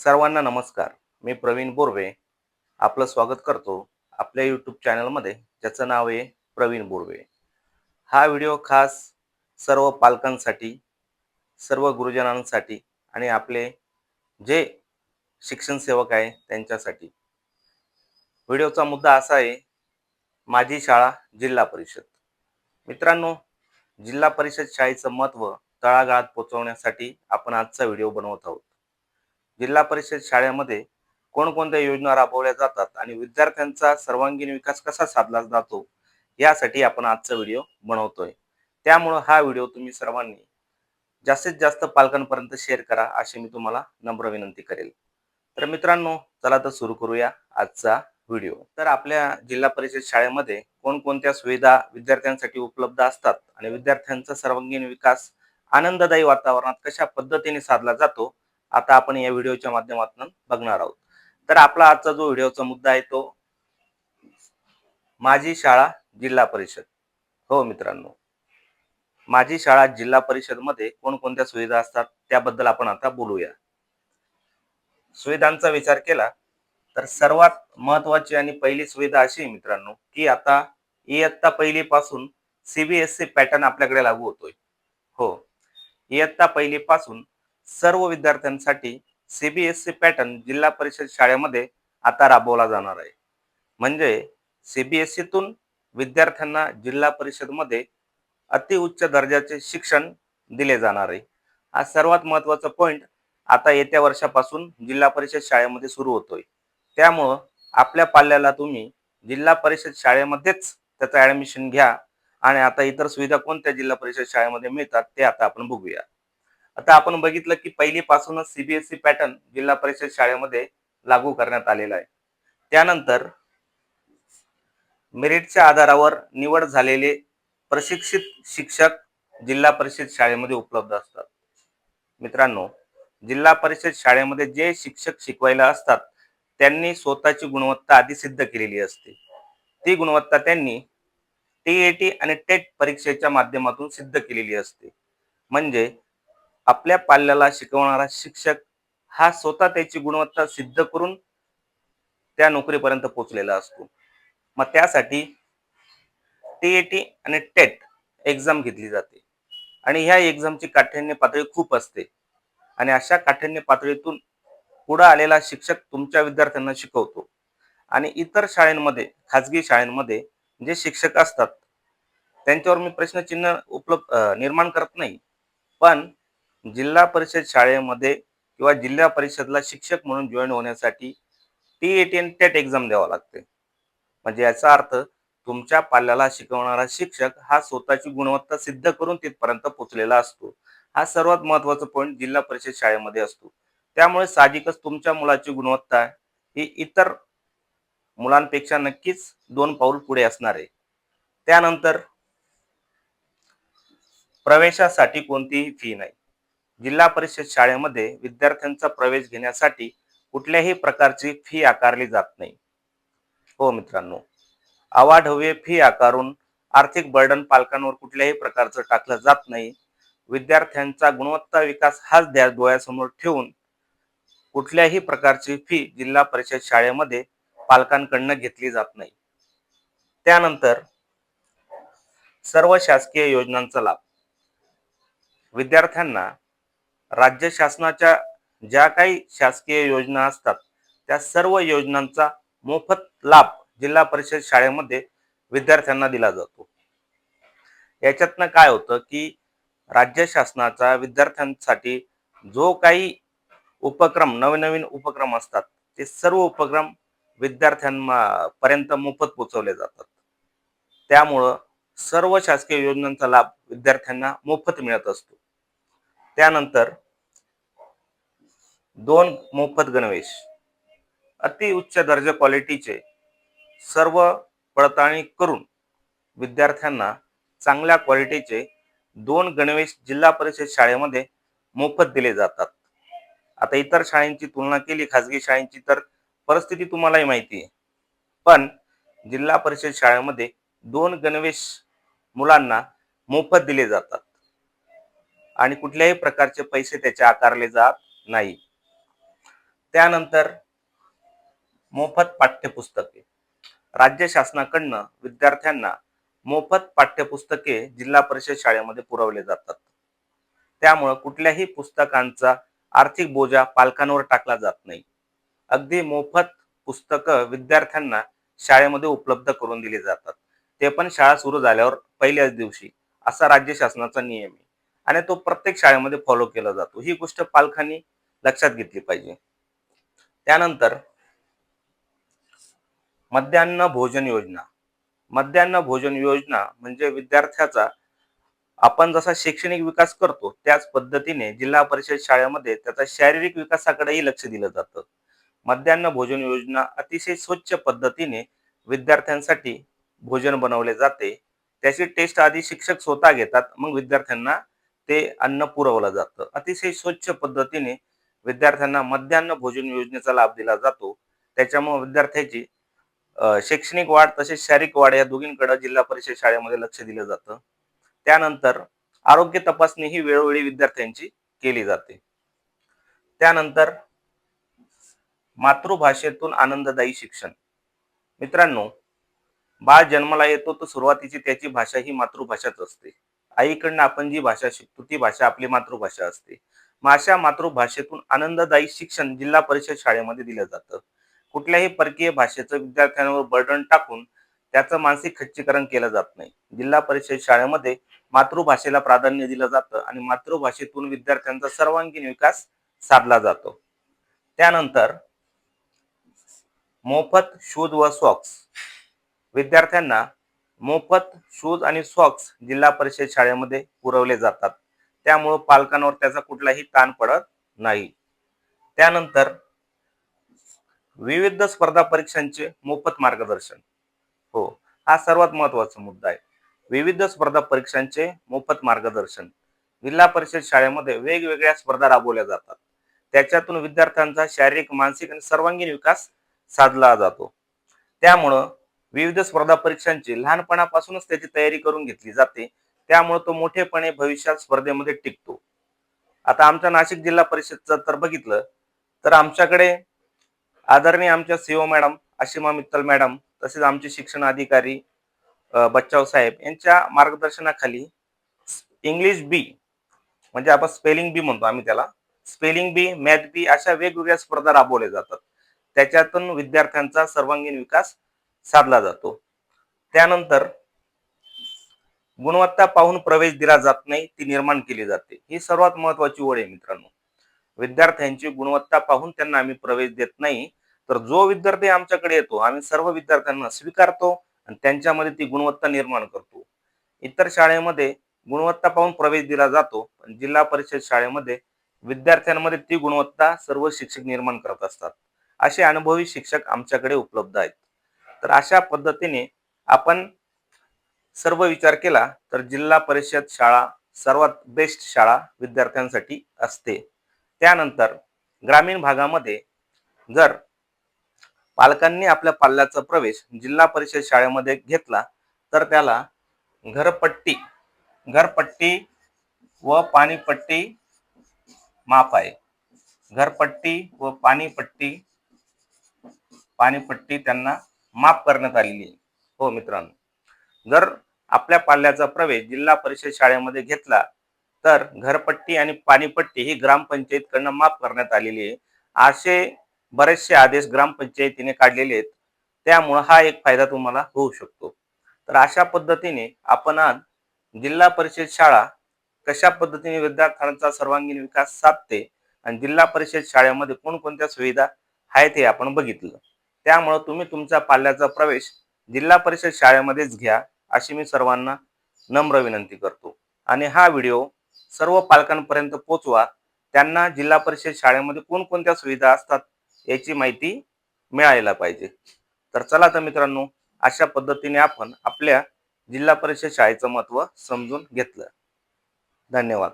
सर्वांना नमस्कार. मी प्रवीण बोर्वे. आपलं स्वागत करतो आपल्या यूट्यूब चॅनलमध्ये ज्याचं नाव आहे प्रवीण बोर्वे. हा व्हिडिओ खास सर्व पालकांसाठी सर्व गुरुजनांसाठी आणि आपले जे शिक्षण सेवक आहे त्यांच्यासाठी. व्हिडिओचा मुद्दा असा आहे माझी शाळा जिल्हा परिषद. मित्रांनो जिल्हा परिषद शाळेचं महत्त्व तळागाळात पोहोचवण्यासाठी आपण आजचा व्हिडिओ बनवत आहोत. जिल्हा परिषद शाळेमध्ये कोणकोणत्या योजना राबवल्या जातात आणि विद्यार्थ्यांचा सर्वांगीण विकास कसा साधला जातो यासाठी आपण आजचा व्हिडिओ बनवतोय. त्यामुळं हा व्हिडिओ तुम्ही सर्वांनी जास्तीत जास्त पालकांपर्यंत शेअर करा अशी मी तुम्हाला नम्र विनंती करेल. तर मित्रांनो चला तर सुरू करूया आजचा व्हिडिओ. तर आपल्या जिल्हा परिषद शाळेमध्ये कोणकोणत्या सुविधा विद्यार्थ्यांसाठी उपलब्ध असतात आणि विद्यार्थ्यांचा सर्वांगीण विकास आनंददायी वातावरणात कशा पद्धतीने साधला जातो आता आपण या व्हिडिओच्या माध्यमातून बघणार आहोत. तर आपला आजचा जो व्हिडिओचा मुद्दा आहे तो माझी शाळा जिल्हा परिषद. हो मित्रांनो माझी शाळा जिल्हा परिषदमध्ये कोणकोणत्या सुविधा असतात त्याबद्दल आपण आता बोलूया. सुविधांचा विचार केला तर सर्वात महत्वाची आणि पहिली सुविधा अशी आहे मित्रांनो की आता इयत्ता पहिली पासून सीबीएसई पॅटर्न आपल्याकडे लागू होतोय. हो इयत्ता पहिली पासून सर्व विद्यार्थ्यांसाठी सीबीएसई पॅटर्न जिल्हा परिषद शाळेमध्ये आता राबवला जाणार आहे. म्हणजे सीबीएसईतून विद्यार्थ्यांना जिल्हा परिषदमध्ये अतिउच्च दर्जाचे शिक्षण दिले जाणार आहे. हा सर्वात महत्त्वाचा पॉईंट आता येत्या वर्षापासून जिल्हा परिषद शाळेमध्ये सुरू होतोय. त्यामुळं आपल्या पाल्याला तुम्ही जिल्हा परिषद शाळेमध्येच त्याचं ऍडमिशन घ्या आणि आता इतर सुविधा कोणत्या जिल्हा परिषद शाळेमध्ये मिळतात ते आता आपण बघूया. आता आपण बघितलं की पहिलीपासूनच सीबीएसई पॅटर्न जिल्हा परिषद शाळेमध्ये लागू करण्यात आलेला आहे. त्यानंतर मेरिटच्या आधारावर निवड झालेले प्रशिक्षित शिक्षक जिल्हा परिषद शाळेमध्ये उपलब्ध असतात. मित्रांनो जिल्हा परिषद शाळेमध्ये जे शिक्षक शिकवायला असतात त्यांनी स्वतःची गुणवत्ता आधी सिद्ध केलेली असते. ती गुणवत्ता त्यांनी टी आणि टेट परीक्षेच्या माध्यमातून सिद्ध केलेली असते. म्हणजे आपल्या पाल्याला शिकवणारा शिक्षक हा स्वतः त्याची गुणवत्ता सिद्ध करून त्या नोकरीपर्यंत पोहोचलेला असतो. मग त्यासाठी टी आणि टेट एक्झाम घेतली जाते. आणि ह्या एक्झामची काठिण्य पातळी खूप असते. आणि अशा काठिण्य पातळीतून पुढे आलेला शिक्षक तुमच्या विद्यार्थ्यांना शिकवतो. आणि इतर शाळेंमध्ये खाजगी शाळेंमध्ये जे शिक्षक असतात त्यांच्यावर मी प्रश्नचिन्ह उपलब्ध निर्माण करत नाही. पण जिल्हा परिषद शाळेमध्ये किंवा जिल्हा परिषदला शिक्षक म्हणून जॉईन होण्यासाठी टी एटी आणि टेट एक्झाम द्यावा लागते. म्हणजे याचा अर्थ तुमच्या पाल्याला शिकवणारा शिक्षक हा स्वतःची गुणवत्ता सिद्ध करून तिथपर्यंत पोहोचलेला असतो. हा सर्वात महत्त्वाचा पॉईंट जिल्हा परिषद शाळेमध्ये असतो. त्यामुळे साहजिकच तुमच्या मुलाची गुणवत्ता ही इतर मुलांपेक्षा नक्कीच दोन पाऊल पुढे असणार आहे. त्यानंतर प्रवेशासाठी कोणतीही फी नाही. जिल्हा परिषद शाळेमध्ये विद्यार्थ्यांचा प्रवेश घेण्यासाठी कुठल्याही प्रकारची फी आकारली जात नाही. हो मित्रांनो अवाढव्य फी आकारून आर्थिक बर्डन पालकांवर कुठल्याही प्रकारचं टाकलं जात नाही. विद्यार्थ्यांचा गुणवत्ता विकास हाच ध्यास डोळ्यासमोर ठेवून कुठल्याही प्रकारची फी जिल्हा परिषद शाळेमध्ये पालकांकडनं घेतली जात नाही. त्यानंतर सर्व शासकीय योजनांचा लाभ. विद्यार्थ्यांना राज्य शासनाच्या ज्या काही शासकीय योजना असतात त्या सर्व योजनांचा मोफत लाभ जिल्हा परिषद शाळेमध्ये विद्यार्थ्यांना दिला जातो. याच्यातनं काय होतं की राज्य शासनाचा विद्यार्थ्यांसाठी जो काही उपक्रम नवनवीन उपक्रम असतात ते सर्व उपक्रम विद्यार्थ्यांपर्यंत मोफत पोचवले जातात. त्यामुळं सर्व शासकीय योजनांचा लाभ विद्यार्थ्यांना मोफत मिळत असतो. त्यानंतर दोन मोफत गणवेश. अति उच्च दर्जा क्वालिटीचे सर्व पडताळणी करून विद्यार्थ्यांना चांगल्या क्वालिटीचे दोन गणवेश जिल्हा परिषद शाळेमध्ये मोफत दिले जातात. आता इतर शाळेंची तुलना केली खाजगी शाळेंची तर परिस्थिती तुम्हालाही माहिती आहे. पण जिल्हा परिषद शाळेमध्ये दोन गणवेश मुलांना मोफत दिले जातात. आणि कुठल्याही प्रकारचे पैसे त्याचे आकारले जात नाही. त्यानंतर मोफत पाठ्यपुस्तके. राज्य शासनाकडनं विद्यार्थ्यांना मोफत पाठ्यपुस्तके जिल्हा परिषद शाळेमध्ये पुरवले जातात. त्यामुळं कुठल्याही पुस्तकांचा आर्थिक बोजा पालकांवर टाकला जात नाही. अगदी मोफत पुस्तकं विद्यार्थ्यांना शाळेमध्ये उपलब्ध करून दिली जातात. ते पण शाळा सुरू झाल्यावर पहिल्याच दिवशी असा राज्य शासनाचा नियम आहे. आणि तो प्रत्येक शाळेमध्ये फॉलो केला जातो. ही गोष्ट पालकांनी लक्षात घेतली पाहिजे. त्यानंतर मध्यान्न भोजन योजना. मध्यान्न भोजन योजना म्हणजे विद्यार्थ्याचा आपण जसा शैक्षणिक विकास करतो त्याच पद्धतीने जिल्हा परिषद शाळेमध्ये त्याचा शारीरिक विकासाकडेही लक्ष दिलं जातं. मध्यान्ह भोजन योजना अतिशय स्वच्छ पद्धतीने विद्यार्थ्यांसाठी भोजन बनवले जाते. त्याची टेस्ट आधी शिक्षक स्वतः घेतात मग विद्यार्थ्यांना ते अन्न पुरवलं जातं. अतिशय स्वच्छ पद्धतीने विद्यार्थ्यांना मध्यान्न भोजन योजनेचा लाभ दिला जातो. त्याच्यामुळे विद्यार्थ्याची शैक्षणिक वाढ तसेच शारीरिक वाढ या दोघींकडे जिल्हा परिषद शाळेमध्ये लक्ष दिलं जातं. त्यानंतर आरोग्य तपासणी ही वेळोवेळी विद्यार्थ्यांची केली जाते. त्यानंतर मातृभाषेतून आनंददायी शिक्षण. मित्रांनो बाळ जन्माला येतो तर सुरुवातीची त्याची भाषा ही मातृभाषाच असते. आईकडनं आपण जी भाषा शिकतो ती भाषा आपली मातृभाषा असते. मग अशा मातृभाषेतून आनंददायी शिक्षण जिल्हा परिषद शाळेमध्ये दिलं जातं. कुठल्याही परकीय भाषेचं विद्यार्थ्यांवर बर्डन टाकून त्याचं मानसिक खच्चीकरण केलं जात नाही. जिल्हा परिषद शाळेमध्ये मातृभाषेला प्राधान्य दिलं जातं आणि मातृभाषेतून विद्यार्थ्यांचा सर्वांगीण विकास साधला जातो. त्यानंतर मोफत शूज व सॉक्स. विद्यार्थ्यांना मोफत शूज आणि सॉक्स जिल्हा परिषद शाळेमध्ये पुरवले जातात. त्यामुळं पालकांवर त्याचा कुठलाही ताण पडत नाही. त्यानंतर विविध स्पर्धा परीक्षांचे मोफत मार्गदर्शन. हो हा सर्वात महत्त्वाचा मुद्दा आहे. विविध स्पर्धा परीक्षांचे मोफत मार्गदर्शन. जिल्हा परिषद शाळेमध्ये वेगवेगळ्या स्पर्धा राबवल्या जातात. त्याच्यातून विद्यार्थ्यांचा शारीरिक मानसिक आणि सर्वांगीण विकास साधला जातो. त्यामुळं विविध स्पर्धा परीक्षांची लहानपणापासूनच त्याची तयारी करून घेतली जाते. त्यामुळे तो मोठेपणे भविष्यात स्पर्धेमध्ये टिकतो. आता आमच्या नाशिक जिल्हा परिषदचं तर बघितलं तर आमच्याकडे आदरणीय आमच्या CEO madam Ashima Mittal madam तसेच आमचे शिक्षण अधिकारी बच्चाव साहेब यांच्या मार्गदर्शनाखाली इंग्लिश बी म्हणजे आपण स्पेलिंग बी म्हणतो आम्ही त्याला स्पेलिंग बी मॅथ बी अशा वेगवेगळ्या स्पर्धा राबवल्या जातात. त्याच्यातून विद्यार्थ्यांचा सर्वांगीण विकास साधला जातो. त्यानंतर गुणवत्ता पाहून प्रवेश दिला जात नाही ती निर्माण केली जाते. ही सर्वात महत्वाची ओळ आहे मित्रांनो. विद्यार्थ्यांची गुणवत्ता पाहून त्यांना आम्ही प्रवेश देत नाही तर जो विद्यार्थी आमच्याकडे येतो आम्ही सर्व विद्यार्थ्यांना स्वीकारतो आणि त्यांच्यामध्ये ती गुणवत्ता निर्माण करतो. इतर शाळेमध्ये गुणवत्ता पाहून प्रवेश दिला जातो पण जिल्हा परिषद शाळेमध्ये विद्यार्थ्यांमध्ये ती गुणवत्ता सर्व शिक्षक निर्माण करत असतात. असे अनुभवी शिक्षक आमच्याकडे उपलब्ध आहेत. तर अशा पद्धतीने आपण सर्व विचार केला तर जिल्हा परिषद शाळा सर्वात बेस्ट शाळा विद्यार्थ्यांसाठी असते. त्यानंतर ग्रामीण भागामध्ये जर पालकांनी आपल्या पाल्याचा प्रवेश जिल्हा परिषद शाळेमध्ये घेतला तर त्याला घरपट्टी घरपट्टी व पाणीपट्टी माफ आहे. घरपट्टी व पाणीपट्टी पाणीपट्टी त्यांना माफ करण्यात आलेली आहे. हो मित्रांनो. जर आपल्या पाल्याचा प्रवेश जिल्हा परिषद शाळेमध्ये घेतला तर घरपट्टी आणि पाणीपट्टी ही ग्रामपंचायतकडनं माफ करण्यात आलेली आहे. असे बरेचसे आदेश ग्रामपंचायतीने काढलेले आहेत. त्यामुळं हा एक फायदा तुम्हाला होऊ शकतो. तर अशा पद्धतीने आपण आज जिल्हा परिषद शाळा कशा पद्धतीने विद्यार्थ्यांचा सर्वांगीण विकास साधते आणि जिल्हा परिषद शाळेमध्ये कोणकोणत्या सुविधा आहेत हे आपण बघितलं. त्यामुळं तुम्ही तुमच्या पाल्याचा प्रवेश जिल्हा परिषद शाळेमध्येच घ्या अशी मी सर्वांना नम्र विनंती करतो. आणि हा व्हिडिओ सर्व पालकांपर्यंत पोचवा. त्यांना जिल्हा परिषद शाळेमध्ये कोणकोणत्या सुविधा असतात याची माहिती मिळायला पाहिजे. तर चला तर मित्रांनो अशा पद्धतीने आपण आपल्या जिल्हा परिषद शाळेचं महत्त्व समजून घेतलं. धन्यवाद.